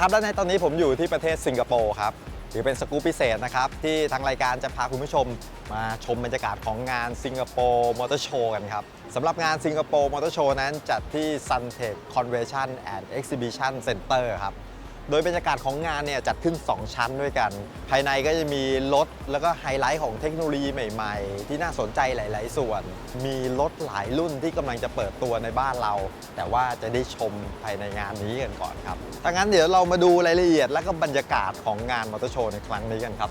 ละครับและในตอนนี้ผมอยู่ที่ประเทศสิงคโปร์ครับถือเป็นสกู๊ปพิเศษนะครับ ที่ทางรายการจะพาคุณผู้ชมมาชมบรรยากาศของงานสิงคโปร์มอเตอร์โชว์กันครับสำหรับงานสิงคโปร์มอเตอร์โชว์นั้นจัดที่ Suntec Convention and Exhibition Center ครับ โดยบรรยากาศของงานเนี่ยจัดขึ้น 2 ชั้นด้วยกัน ภายในก็จะมีรถแล้วก็ไฮไลท์ของเทคโนโลยีใหม่ๆ ที่น่าสนใจหลาย ๆ ส่วน มีรถหลายรุ่นที่กำลังจะเปิดตัวในบ้านเรา แต่ว่าจะได้ชมภายในงานนี้กันก่อนครับถ้างั้นเดี๋ยวเรามาดูรายละเอียด และก็บรรยากาศของงานมอเตอร์โชว์ในครั้งนี้กันครับ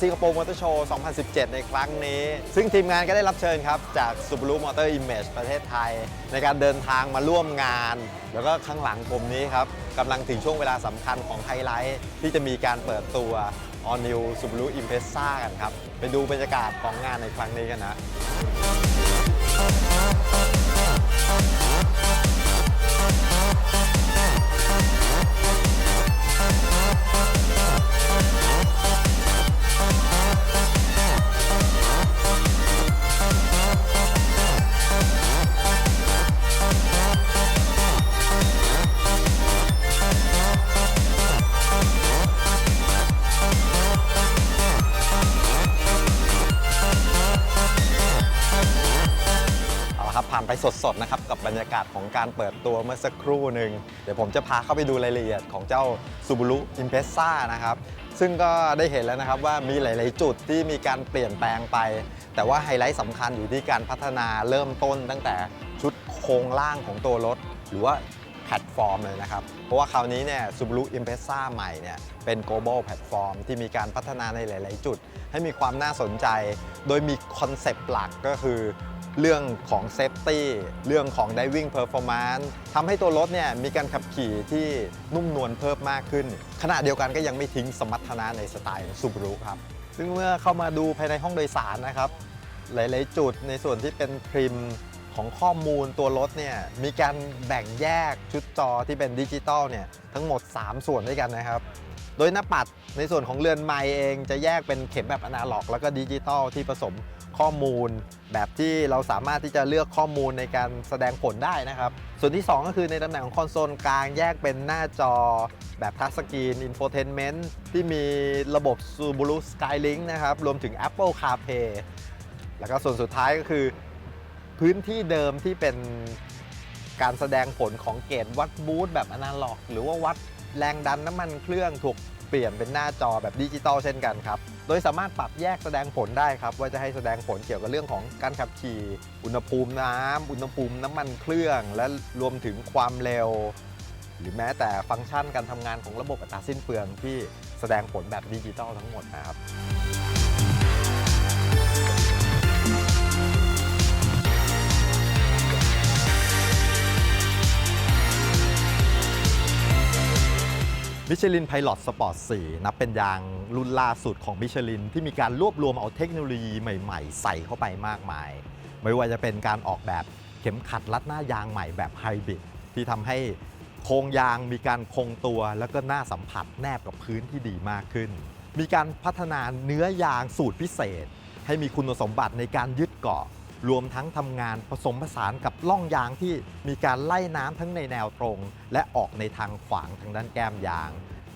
สิงคโปร์มอเตอร์โชว์ 2017 ในครั้งนี้ ซึ่งทีมงานก็ได้รับเชิญครับ จาก Subaru Motor Image ประเทศไทย ในการเดินทางมาร่วมงาน แล้วก็ข้างหลังผมนี้ครับกำลังถึงช่วงเวลาสำคัญของไฮไลท์ ที่จะมีการเปิดตัว All New Subaru Impreza กันครับ ไปดูบรรยากาศของงานในครั้งนี้กันนะ สดนะครับกับบรรยากาศของการเปิดตัวเมื่อสักครู่หนึ่งเดี๋ยวผมจะพาเข้าไปดูรายละเอียดของเจ้า Subaru Impreza นะครับซึ่งก็ได้เห็นแล้วนะครับว่ามีหลาย ๆ จุดที่มีการเปลี่ยนแปลงไป แต่ว่าไฮไลท์สำคัญอยู่ที่การพัฒนาเริ่มต้นตั้งแต่ชุดโครงล่างของตัวรถ หรือว่า พลตฟอร์มเลยนะครับ เพราะว่าคราวนี้เนี่ย Subaru Impreza ใหม่เนี่ยเป็น global platform ที่มีการพัฒนาในหลาย ๆ จุด ให้มีความน่าสนใจ โดยมีคอนเซปต์หลักก็คือเรื่องของ Safety เรื่องของ Driving Performance ทำให้ตัวรถเนี่ยมีการขับขี่ที่นุ่มนวลเพิ่มมากขึ้น ขณะเดียวกันก็ยังไม่ทิ้งสมรรถนะในสไตล์ของ Subaru ครับ ซึ่งเมื่อเข้ามาดูภายในห้องโดยสารนะครับ หลาย ๆ จุดในส่วนที่เป็นพริม ของข้อมูลตัวรถเนี่ยมีการแบ่งแยกชุดจอที่เป็นดิจิตอลเนี่ยทั้งหมด 3 ส่วนด้วยกันนะครับ โดยหน้าปัดในส่วนของเรือนไม้เองจะแยกเป็นเข็มแบบอนาล็อก แล้วก็ดิจิตอลที่ผสมข้อมูล แบบที่เราสามารถที่จะเลือกข้อมูลในการแสดงผลได้นะครับ ส่วนที่ 2 ก็คือในตำแหน่งของคอนโซลกลางแยกเป็นหน้าจอ แบบทัชสกรีนอินโฟเทนเมนต์ที่มีระบบ Subaru Skylink นะครับรวมถึง Apple CarPlay แล้วก็ส่วนสุดท้ายก็คือ พื้นที่เดิมที่เป็นการแสดงผลของเกจวัดบูทแบบอนาล็อก หรือว่าวัดแรงดันน้ำมันเครื่องถูกเปลี่ยนเป็นหน้าจอแบบดิจิตอลเช่นกันครับ โดยสามารถปรับแยกแสดงผลได้ครับ ว่าจะให้แสดงผลเกี่ยวกับเรื่องของการขับขี่ อุณหภูมิน้ำอุณหภูมิน้ำมันเครื่อง และรวมถึงความเร็ว หรือแม้แต่ฟังก์ชันการทำงานของระบบอัตราสิ้นเปลืองที่แสดงผลแบบดิจิตอลทั้งหมดนะครับ มิชลินไพลอตสปอร์ต4นับเป็นยางรุ่นล่าสุดของมิชลินที่มีการรวบรวมเอาเทคโนโลยีใหม่ๆ ใส่เข้าไปมากมาย ไม่ว่าจะเป็นการออกแบบเข็มขัดรัดหน้ายางใหม่แบบไฮบริดที่ทำให้โครงยางมีการคงตัวแล้วก็หน้าสัมผัสแนบกับพื้นที่ดีมากขึ้น มีการพัฒนาเนื้อยางสูตรพิเศษ ให้มีคุณสมบัติในการยึดเกาะ รวมทั้งทำงานผสมผสานกับล่องยางที่มีการไล่น้ำทั้งในแนวตรง และออกในทางขวางทางด้านแก้มยาง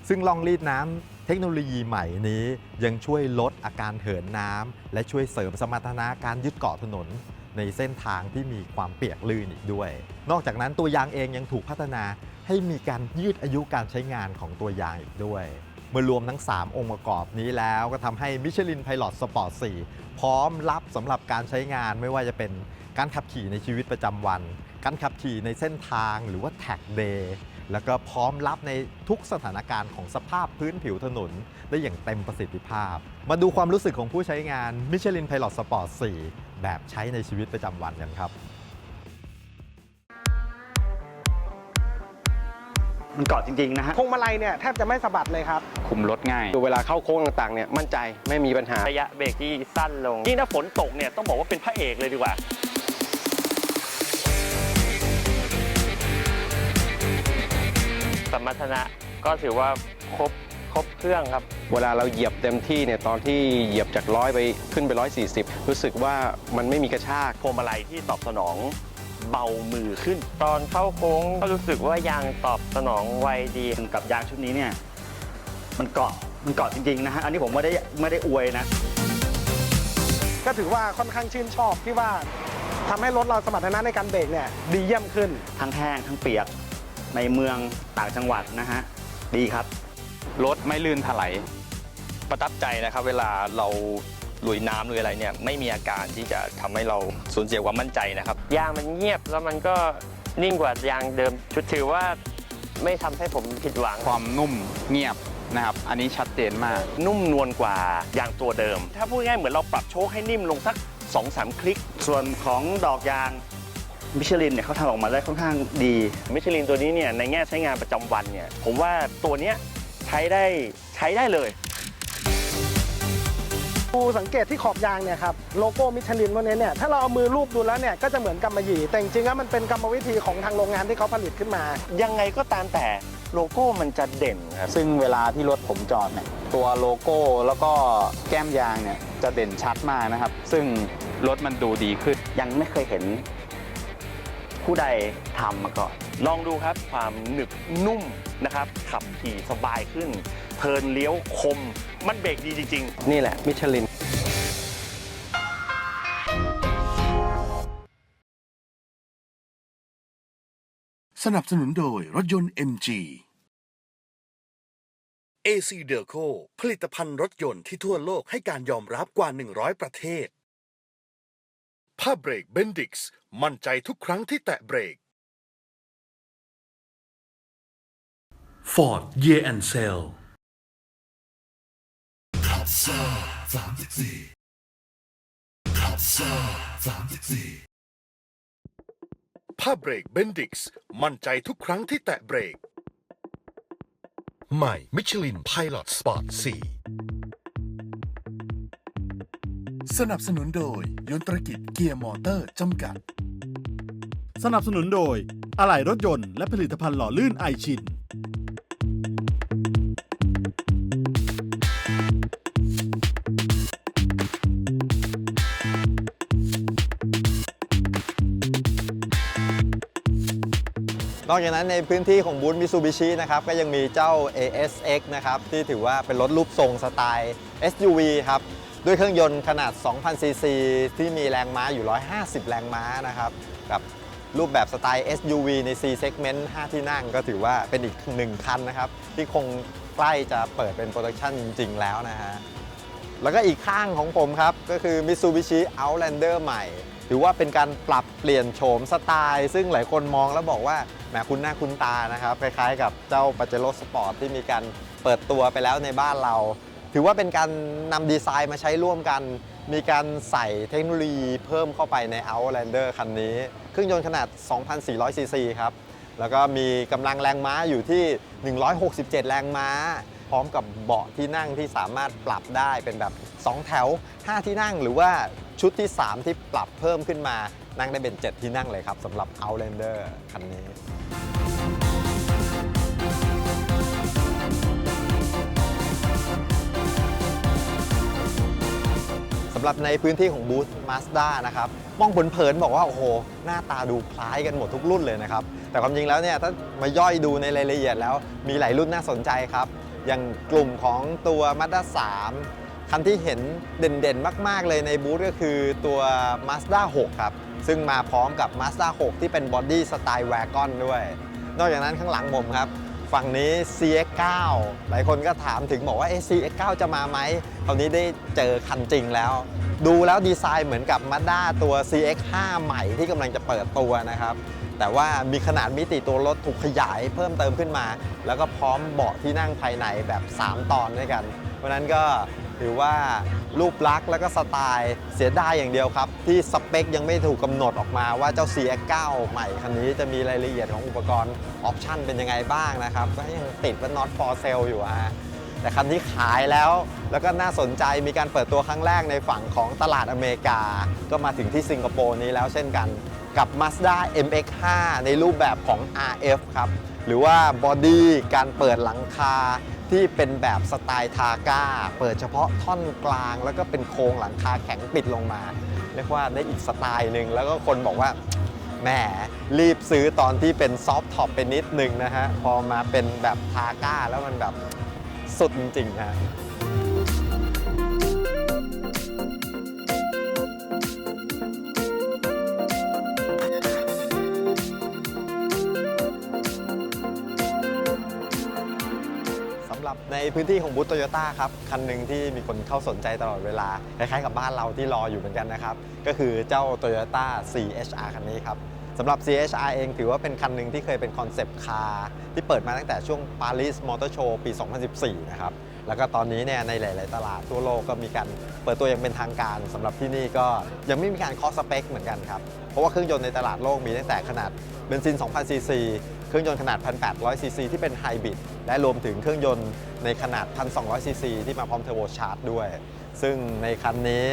ซึ่งล่องรีดน้ำเทคโนโลยีใหม่นี้ยังช่วยลดอาการเหินน้ำและช่วยเสริมสมรรถนะการยึดเกาะถนนในเส้นทางที่มีความเปียกลื่นอีกด้วย นอกจากนั้นตัวยางเองยังถูกพัฒนาให้มีการยืดอายุการใช้งานของตัวยางอีกด้วย เมื่อรวมทั้ง 3 องค์ประกอบนี้แล้วก็ทำให้มิชลินไพลอตสปอร์ต4พร้อมรับสำหรับการใช้งานไม่ว่าจะเป็นการขับขี่ในชีวิตประจำวัน การขับขี่ในเส้นทางหรือว่าแท็กเดย์แล้วก็พร้อมรับในทุกสถานการณ์ของสภาพพื้นผิวถนน ได้อย่างเต็มประสิทธิภาพ มาดูความรู้สึกของผู้ใช้งานมิชลินไพลอตสปอร์ต4แบบใช้ในชีวิตประจำวันกันครับ มันเกาะจริงๆนะฮะพวงมาลัยเนี่ยแทบจะไม่สะบัดเลยครับ คุมรถง่ายดูเวลาเข้าโค้งต่างๆเนี่ยมั่นใจไม่มีปัญหา ระยะเบรกที่สั้นลงนี่ถ้าฝนตกเนี่ยต้องบอกว่าเป็นพระเอกเลยดีกว่า สมรรถนะก็ถือว่าครบครบเครื่องครับ เวลาเราเหยียบเต็มที่เนี่ยตอนที่เหยียบจากร้อยไปขึ้นไป 140 รู้สึกว่ามันไม่มีกระชาก พวงมาลัยที่ตอบสนอง เบามือขึ้น ตอนเข้าโค้งก็รู้สึกว่ายางตอบสนองไวดีกับยางชุดนี้เนี่ยมันเกาะมันเกาะจริงๆนะฮะอันนี้ผมไม่ได้ไม่ได้อวยนะ ก็ถือว่าค่อนข้างชื่นชอบที่ว่าทำให้รถเราสมรรถนะในการเบรกเนี่ยดีเยี่ยมขึ้น ทั้งแห้งทั้งเปียกในเมืองต่างจังหวัดนะฮะดีครับ รถไม่ลื่นถลายประทับใจนะครับ เวลาเรา ลุยน้ำหรืออะไรเนี่ยไม่มีอาการที่จะทำให้เราสูญเสียความมั่นใจนะครับ ยางมันเงียบแล้วมันก็นิ่งกว่ายางเดิมชุดถือว่าไม่ทำให้ผมผิดหวัง ความนุ่มเงียบนะครับ อันนี้ชัดเจนมาก นุ่มนวลกว่ายางตัวเดิม ถ้าพูดง่ายๆเหมือนเราปรับโชคให้นิ่มลงสัก2-3คลิก ส่วนของดอกยางมิชลินเนี่ยเขาทำออกมาได้ค่อนข้างดี มิชลินตัวนี้เนี่ยในแง่ใช้งานประจำวันเนี่ยผมว่าตัวเนี้ยใช้ได้ใช้ได้เลย ดูสังเกตที่ขอบยางเนี่ยครับโลโก้มิชลินพวกนี้เนี่ยถ้าเราเอามือรูปดูแล้วเนี่ยก็จะเหมือนกำมะหยี่แต่จริงๆแล้วมันเป็นกรรมวิธีของทางโรงงานที่เขาผลิตขึ้นมา ยังไงก็ตามแต่โลโก้มันจะเด่นครับซึ่งเวลาที่รถผมจอดเนี่ยตัวโลโก้แล้วก็แก้มยางเนี่ยจะเด่นชัดมากนะครับ ซึ่งรถมันดูดีขึ้นยังไม่เคยเห็น ผู้ใดทำมาก่อนลองดูครับความหนึบนุ่มนะครับขับขี่สบายขึ้น เทิร์นเลี้ยวคม มันเบรกดีจริงๆนี่แหละมิชลิน สนับสนุนโดยรถยนต์ MG AC d e l c o ผลิตภัณฑ์รถยนต์ที่ทั่วโลกให้การยอมรับกว่า 100 ประเทศ ผ้าเบรกเบนดิ x มั่นใจทุกครั้งที่แตะเบรก Ford Year and Sale ผ้าเบรกเบนดิ x มั่นใจทุกครั้งที่แตะเบรก ใหม่มิชลิน Pilot Sport 4สนับสนุนโดยยนตรกิจเกียร์มอเตอร์จำกัด สนับสนุนโดย อะไหล่รถยนต์และผลิตภัณฑ์หล่อลื่นไอชิน นอกจากนั้นในพื้นที่ของบูธมิซูบิชินะครับก็ยังมีเจ้า ASX นะครับที่ถือว่าเป็นรถรูปทรงสไตล์ SUV ครับด้วยเครื่องยนต์ขนาด 2,000 ซีซีที่มีแรงม้าอยู่ 150 แรงม้านะครับกับรูปแบบสไตล์ SUV ใน C segment 5 ที่นั่งก็ถือว่าเป็นอีกหนึ่งคันนะครับ ที่คงใกล้จะเปิดเป็นโปรดักชันจริง ๆ แล้วนะฮะแล้วก็อีกข้างของผมครับ ก็คือ Mitsubishi Outlander ใหม่ ถือว่าเป็นการปรับเปลี่ยนโฉมสไตล์ ซึ่งหลายคนมองแล้วบอกว่าแหมคุณหน้าคุณตานะครับ คล้ายๆกับเจ้า Pajero Sport ที่มีการเปิดตัวไปแล้วในบ้านเรา ถือว่าเป็นการนำดีไซน์มาใช้ร่วมกัน มีการใส่เทคโนโลยีเพิ่มเข้าไปใน Outlander คันนี้ เครื่องยนต์ขนาด 2,400 ซีซีครับ แล้วก็มีกำลังแรงม้าอยู่ที่ 167 แรงม้า พร้อมกับเบาะที่นั่งที่สามารถปรับได้เป็นแบบ 2 แถว 5 ที่นั่งหรือว่า ชุดที่ 3 ที่ปรับเพิ่มขึ้นมานั่งได้เป็น 7 ที่นั่งเลยครับสำหรับ Outlander คันนี้สำหรับในพื้นที่ของบูธ Mazda นะครับมองเผินๆบอกว่า โอ้โห หน้าตาดูคล้ายกันหมดทุกรุ่นเลยนะครับ แต่ความจริงแล้วเนี่ย ถ้ามาย่อยดูในรายละเอียดแล้วมีหลายรุ่นน่าสนใจครับ อย่างกลุ่มของตัว Mazda 3 คันที่เห็นเด่นๆ มาก ๆ เลยในบูธก็คือตัว Mazda 6 ครับ ซึ่งมาพร้อมกับ Mazda 6 ที่เป็นบอดี้สไตล์แวร์กอนด้วย นอกจากนั้นข้างหลังผมครับ ฝั่งนี้ CX9 หลายคนก็ถามถึงบอกว่าเอ CX9 จะมาไหมคราวนี้ได้เจอคันจริงแล้ว ดูแล้วดีไซน์เหมือนกับ Mazda ตัว CX5 ใหม่ที่กำลังจะเปิดตัวนะครับแต่ว่ามีขนาดมิติตัวรถถูกขยายเพิ่มเติมขึ้นมา แล้วก็พร้อมเบาะที่นั่งภายในแบบ 3 ตอนด้วยกัน ราะนั้นก็ถือว่ารูปลักษณ์แล้วก็สไตล์เสียดายอย่างเดียวครับ ที่สเปคยังไม่ถูกกำหนดออกมาว่าเจ้า CX9 ใหม่คันนี้จะมีรายละเอียดของอุปกรณ์ออปชั่นเป็นยังไงบ้างนะครับ ก็ยังติดว่า not for sale อยู่อะฮะแต่คันที่ขายแล้วแล้วก็น่าสนใจมีการเปิดตัวครั้งแรกในฝั่งของตลาดอเมริกา ก็มาถึงที่สิงคโปร์นี้แล้วเช่นกันกับ Mazda MX5 ในรูปแบบของ RF ครับ หรือว่าบอดี้การเปิดหลังคา ที่เป็นแบบสไตล์ทาก้า เปิดเฉพาะท่อนกลาง แล้วก็เป็นโครงหลังคาแข็งปิดลงมา เรียกว่าได้อีกสไตล์หนึ่งแล้วก็คนบอกว่าแหมรีบซื้อตอนที่เป็นซอฟท็อปไปนิดนึงนะฮะ พอมาเป็นแบบทาก้าแล้วมันแบบสุดจริงๆนะ พื้นที่ของบูธโตโยต้าครับ คันหนึ่งที่มีคนเข้าสนใจตลอดเวลา คล้ายๆกับบ้านเราที่รออยู่เหมือนกันนะครับ ก็คือเจ้า Toyota CHR คันนี้ครับสำหรับ CHR เองถือว่าเป็นคันหนึ่งที่เคยเป็นคอนเซปต์คาร์ที่เปิดมาตั้งแต่ช่วง Paris Motor Show ปี 2014 นะครับ แล้วก็ตอนนี้เนี่ยในหลาย ๆ ตลาดทั่วโลกก็มีการเปิดตัวอย่างเป็นทางการสำหรับที่นี่ก็ยังไม่มีการคอสเปคเหมือนกันครับ เพราะว่าเครื่องยนต์ในตลาดโลกมีตั้งแต่ขนาดเบนซิน 2,000 ซีซี เครื่องยนต์ขนาด 1,800 ซีซี ที่เป็นไฮบริดและรวมถึงเครื่องยนต์ในขนาด 1,200 ซีซี ที่มาพร้อมเทอร์โบชาร์จด้วย ซึ่งในคันนี้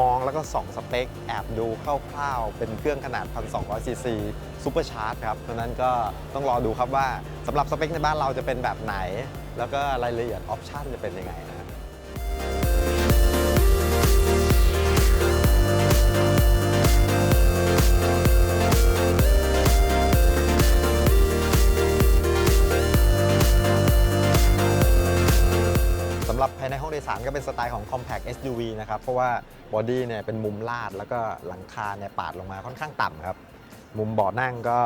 มองแล้วก็ส่องสเปค แอบดูคร่าวๆ เป็นเครื่องขนาด 1,200 ซีซีซูเปอร์ชาร์จครับดังนั้นก็ต้องรอดูครับว่าสำหรับสเปคในบ้านเราจะเป็นแบบไหน แล้วก็รายละเอียดออปชันจะเป็นยังไงานก็เป็นสไตล์ของ Compact SUV นะครับ เพราะว่าบอดี้เนี่ยเป็นมุมลาดแล้วก็หลังคาเนี่ยปาดลงมาค่อนข้างต่ำครับ มุมเบาะนั่งก็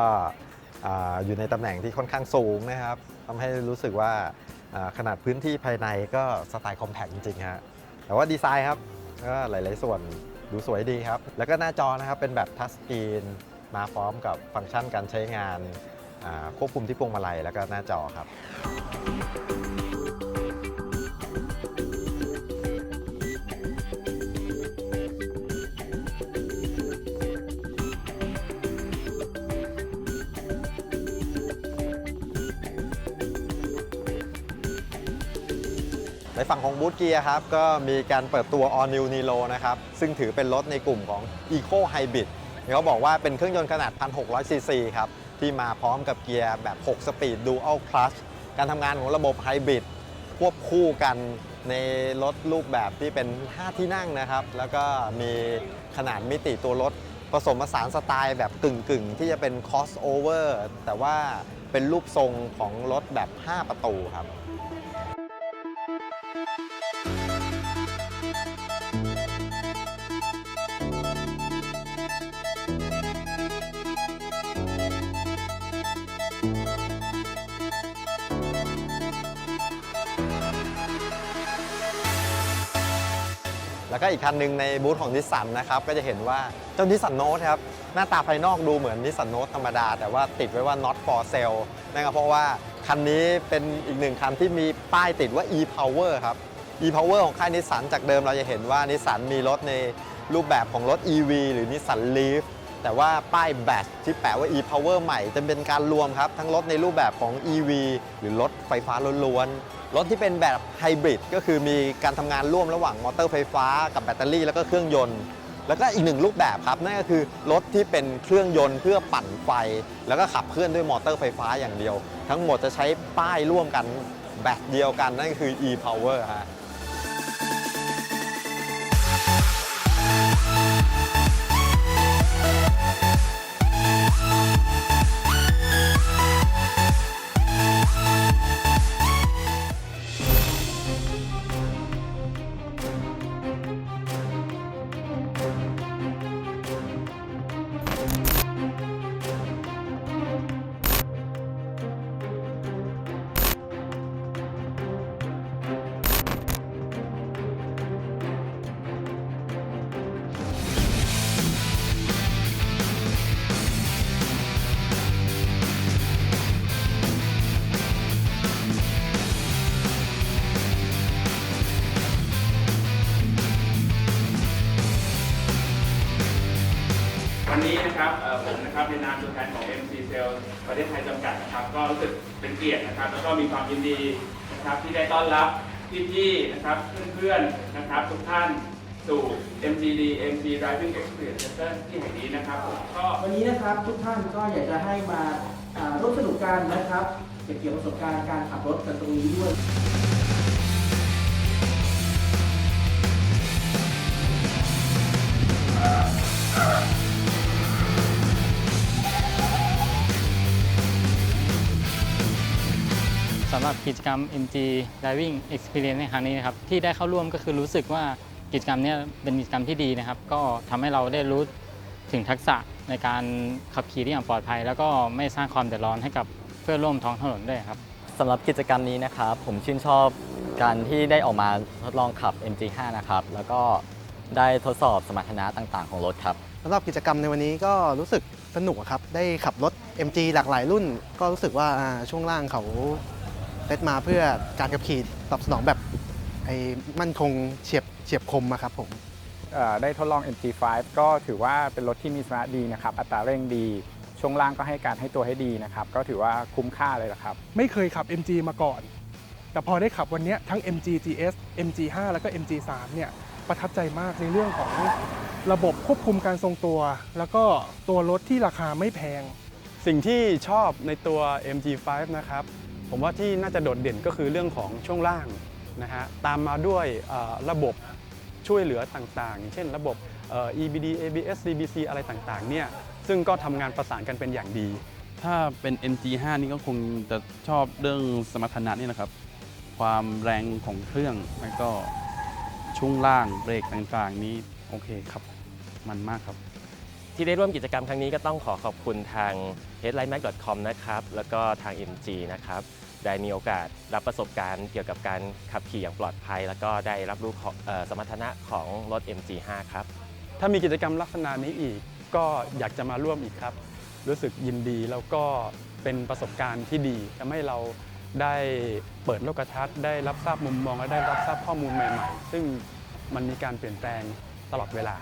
อ่าอยู่ในตำแหน่งที่ค่อนข้างสูงนะครับทำให้รู้สึกว่าขนาดพื้นที่ภายในก็สไตล์ Compact จริงๆฮะแต่ว่าดีไซน์ครับก็หลาย ๆ ส่วนดูสวยดีครับ แล้วก็หน้าจอนะครับเป็นแบบทัชสกรีนมาพร้อมกับฟังก์ชันการใช้งานควบคุมที่พวงมาลัยแล้วก็หน้าจอครับ ในฝั่งของบูธเกียร์ครับก็มีการเปิดตัว All New Niro นะครับซึ่งถือเป็นรถในกลุ่มของ Eco Hybrid เขาบอกว่าเป็นเครื่องยนต์ขนาด 1,600 ซีซีครับที่มาพร้อมกับเกียร์แบบ 6 สปีด Dual Clutch การทำงานของระบบไฮบริดควบคู่กันในรถรูปแบบที่เป็น 5 ที่นั่งนะครับ แล้วก็มีขนาดมิติตัวรถผสมผสานสไตล์แบบกึ่งๆ ที่จะเป็น crossover แต่ว่าเป็นรูปทรงของรถแบบ 5 ประตูครับ แล้วก็อีกคันหนึ่งในบูธของนิสสันนะครับ ก็จะเห็นว่าเจ้านิสสันโนตครับ หน้าตาภายนอกดูเหมือนนิสสันโนตธรรมดา แต่ว่าติดไว้ว่า not for sale นั่นก็เพราะว่า คันนี้เป็นอีกหนึ่งคันที่มีป้ายติดว่า e-power ครับ e-power ของค่ายนิสสันจากเดิมเราจะเห็นว่านิสสันมีรถในรูปแบบของรถ EV หรือนิสสัน Leaf แต่ว่าป้ายแบตที่แปะว่า e-power ใหม่จะเป็นการรวมครับ ทั้งรถในรูปแบบของ EV หรือรถไฟฟ้าล้วนๆ รถที่เป็นแบบไฮบริดก็คือมีการทำงานร่วมระหว่างมอเตอร์ไฟฟ้ากับแบตเตอรี่แล้วก็เครื่องยนต์ แล้วก็อีกหนึ่งรูปแบบครับนั่นก็คือรถที่เป็นเครื่องยนต์เพื่อปั่นไฟ แล้วก็ขับเคลื่อนด้วยมอเตอร์ไฟฟ้าอย่างเดียว ทั้งหมดจะใช้ป้ายร่วมกันแบบเดียวกันนั่นก็คือ e-power ฮะ นะครับในนามตัวแทนของ MC Sales ประเทศไทยจำกัดนะครับ ก็รู้สึกเป็นเกียรตินะครับ แล้วก็มีความยินดีนะครับที่ได้ต้อนรับพี่ๆนะครับเพื่อนๆนะครับทุกท่านสู่ MGD MG Driving Experience Center ที่แห่งนี้นะครับผมก็วันนี้นะครับทุกท่านก็อยากจะให้มาอ่าร่วมสนุกกันนะครับเก็บเกี่ยวประสบการณ์การขับรถกันตรงนี้ด้วยสำหรับกิจกรรม MG Driving Experience ในครั้งนี้นะครับที่ได้เข้าร่วมก็คือรู้สึกว่ากิจกรรมเนี้เป็นกิจกรรมที่ดีนะครับ ก็ทำให้เราได้รู้ถึงทักษะในการขับขี่ที่อย่างปลอดภัย แล้วก็ไม่สร้างความเดือดร้อนให้กับเพื่อนร่วมท้องถนนด้วยครับสำหรับกิจกรรมนี้นะครับ ผมชื่นชอบการที่ได้ออกมาทดลองขับ MG5 นะครับ แล้วก็ได้ทดสอบสมรรถนะต่างๆ ของรถครับสำหรับกิจกรรมในวันนี้ก็รู้สึกสนุกอะครับ ได้ขับรถ MG หลากหลายรุ่น ก็รู้สึกว่าอ่าช่วงล่างเขา เซตมาเพื่อการขับขี่ตอบสนองแบบไอ้มั่นคงเฉียบเฉียบคมอะครับผม เอ่อได้ทดลอง MG5 ก็ถือว่าเป็นรถที่มีสมรรถดีนะครับ อัตราเร่งดี ช่วงล่างก็ให้การให้ตัวให้ดีนะครับ ก็ถือว่าคุ้มค่าเลยละครับ ไม่เคยขับ MG มาก่อน แต่พอได้ขับวันเนี้ยทั้ง MG GS MG5 แล้วก็ MG3 เนี่ย ประทับใจมากในเรื่องของระบบควบคุมการทรงตัว แล้วก็ตัวรถที่ราคาไม่แพง สิ่งที่ชอบในตัว MG5 นะครับ ผมว่าที่น่าจะโดดเด่นก็คือเรื่องของช่วงล่างนะฮะตามมาด้วยระบบช่วยเหลือต่างๆ เช่นระบบ EBD ABS CBC อะไรต่างๆเนี่ยซึ่งก็ทำงานประสานกันเป็นอย่างดี ถ้าเป็น MG5 นี่ก็คงจะชอบเรื่องสมรรถนะนี่นะครับ ความแรงของเครื่องแล้วก็ช่วงล่างเบรกต่างๆ นี้โอเคครับ มันมากครับ ที่ได้ร่วมกิจกรรมครั้งนี้ก็ต้องขอขอบคุณทาง headlightmac.com นะครับ แล้วก็ทาง MG นะครับ ได้มีโอกาสรับประสบการณ์เกี่ยวกับการขับขี่อย่างปลอดภัย แล้วก็ได้รับรู้ของเอ่อสมรรถนะของรถ MG5 ครับ ถ้ามีกิจกรรมลักษณะนี้อีก ก็อยากจะมาร่วมอีกครับ รู้สึกยินดีแล้วก็เป็นประสบการณ์ที่ดีทำให้เราได้เปิดโลกทัศน์ได้รับทราบมุมมองและได้รับทราบข้อมูลใหม่ ๆ ซึ่งมันมีการเปลี่ยนแปลงตลอดเวลา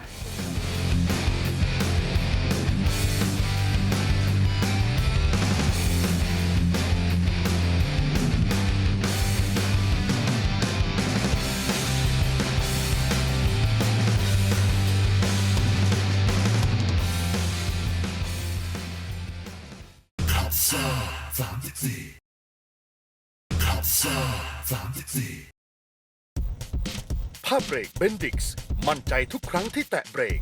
เบรกเบนดิกส์มั่นใจทุกครั้งที่แตะเบรก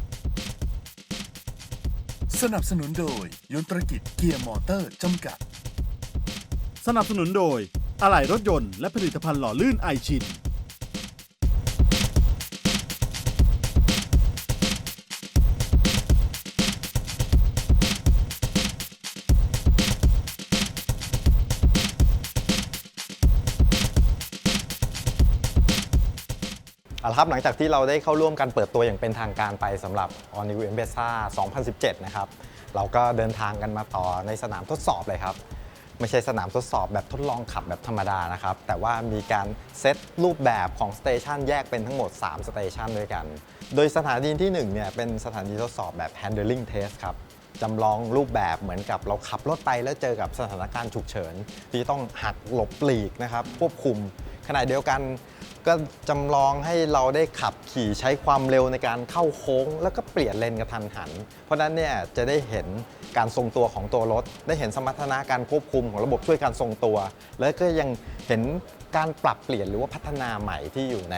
สนับสนุนโดยยนตรกิจเกียร์มอเตอร์จำกัด สนับสนุนโดยอะไหล่รถยนต์และผลิตภัณฑ์หล่อลื่นไอชิน ครับหลังจากที่เราได้เข้าร่วมการเปิดตัวอย่างเป็นทางการไปสำหรับ All New m b e s a 2017 นะครับ เราก็เดินทางกันมาต่อในสนามทดสอบเลยครับ ไม่ใช่สนามทดสอบแบบทดลองขับแบบธรรมดานะครับ แต่ว่ามีการเซตรูปแบบของสเตชันแยกเป็นทั้งหมด 3 สเตชันด้วยกัน โดยสถานีที่1เนี่ยเป็นสถานีทดสอบแบบ handling test ครับจำลองรูปแบบเหมือนกับเราขับรถไปแล้วเจอกับสถานการณ์ฉุกเฉินที่ต้องหักหลบปลีกนะครับควบคุม ขณะเดียวกันก็จำลองให้เราได้ขับขี่ใช้ความเร็วในการเข้าโค้ง แล้วก็เปลี่ยนเลนกระทันหัน เพราะนั้นเนี่ยจะได้เห็นการทรงตัวของตัวรถ ได้เห็นสมรรถนะการควบคุมของระบบช่วยการทรงตัว แล้วก็ยังเห็นการปรับเปลี่ยนหรือว่าพัฒนาใหม่ที่อยู่ใน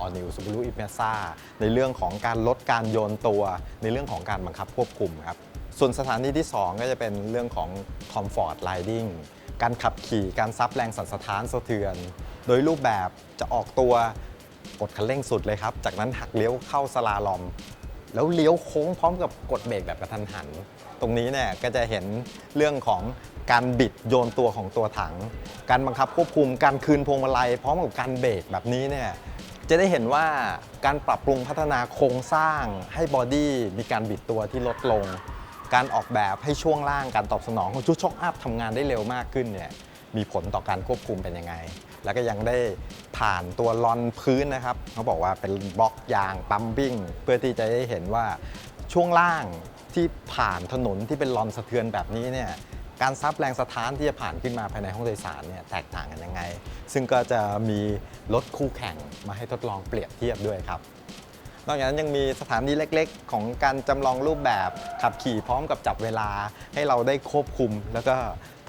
All New Subaru Impreza ในเรื่องของการลดการโยนตัว ในเรื่องของการบังคับควบคุมครับ ส่วนสถานีที่ 2 ก็จะเป็นเรื่องของ Comfort Riding การขับขี่การซับแรงสั่นสะท้านสะเทือน โดยรูปแบบจะออกตัวกดคันเร่งสุดเลยครับ จากนั้นหักเลี้ยวเข้าสลาลอม แล้วเลี้ยวโค้งพร้อมกับกดเบรกแบบกระทันหัน ตรงนี้เนี่ยก็จะเห็นเรื่องของการบิดโยนตัวของตัวถัง การบังคับควบคุมการคืนพวงมาลัย พร้อมกับการเบรกแบบนี้เนี่ยจะได้เห็นว่าการปรับปรุงพัฒนาโครงสร้างให้บอดี้มีการบิดตัวที่ลดลง การออกแบบให้ช่วงล่างการตอบสนองของชุดช็อคอัพทำงานได้เร็วมากขึ้นเนี่ยมีผลต่อการควบคุมเป็นยังไง แล้วก็ยังได้ผ่านตัวลอนพื้นนะครับ เขาบอกว่าเป็นบล็อกยางปั๊มบิ้งเพื่อที่จะได้เห็นว่าช่วงล่างที่ผ่านถนนที่เป็นลอนสะเทือนแบบนี้เนี่ยการซับแรงสะท้านที่จะผ่านขึ้นมาภายในห้องโดยสารเนี่ยแตกต่างกันยังไง ซึ่งก็จะมีรถคู่แข่งมาให้ทดลองเปรียบเทียบด้วยครับ นอกจากนั้นยังมีสถานีเล็กๆ ของการจำลองรูปแบบขับขี่พร้อมกับจับเวลา ให้เราได้ควบคุม แล้วก็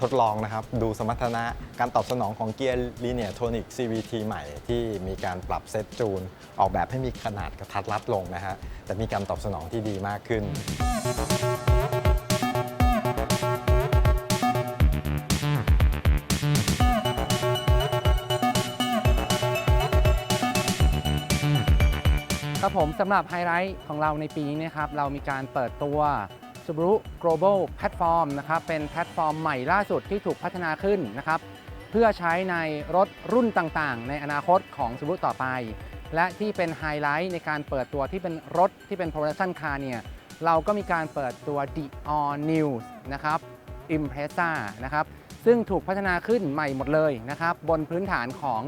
ทดลองนะครับ ดูสมรรถนะการตอบสนองของเกียร์ Linear Tonic CVT ใหม่ที่มีการปรับเซตจูน ออกแบบให้มีขนาดกระทัดรัดลงนะฮะแต่มีการตอบสนองที่ดีมากขึ้น ครับผมสำหรับไฮไลท์ของเราในปีนี้นะครับเรามีการเปิดตัว Subaru Global Platform นะครับเป็นแพลตฟอร์มใหม่ล่าสุดที่ถูกพัฒนาขึ้นนะครับเพื่อใช้ในรถรุ่นต่างๆ ในอนาคตของ Subaru ต่อไป และที่เป็นไฮไลท์ในการเปิดตัวที่เป็นรถที่เป็น Production Car เนี่ยเราก็มีการเปิดตัว The All New นะครับ Impreza นะครับซึ่งถูกพัฒนาขึ้นใหม่หมดเลยนะครับบนพื้นฐานของ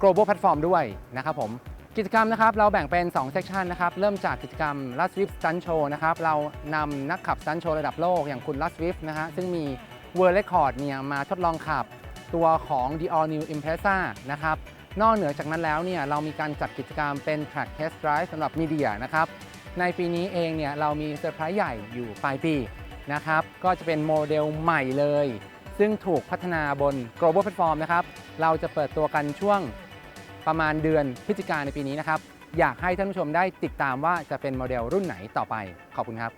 global platform ด้วยนะครับผม กิจกรรมนะครับเราแบ่งเป็น 2 เซสชันนะครับเริ่มจากกิจกรรม Last Swift Stunt Show นะครับเรานำนักขับ Stunt Show ระดับโลกอย่างคุณ Last Swift นะฮะซึ่งมี World Record เนี่ยมาทดลองขับตัวของ The All New Impreza นะครับนอกเหนือจากนั้นแล้วเนี่ยเรามีการจัดกิจกรรมเป็น Track Test Drive สำหรับมีเดียนะครับในปีนี้เองเนี่ยเรามีเซอร์ไพรส์ใหญ่อยู่ปลายปีนะครับก็จะเป็นโมเดลใหม่เลย ซึ่งถูกพัฒนาบน global platform นะครับเราจะเปิดตัวกันช่วง ประมาณเดือนพฤศจิกาในปีนี้นะครับ อยากให้ท่านผู้ชมได้ติดตามว่าจะเป็นโมเดลรุ่นไหนต่อไป ขอบคุณครับ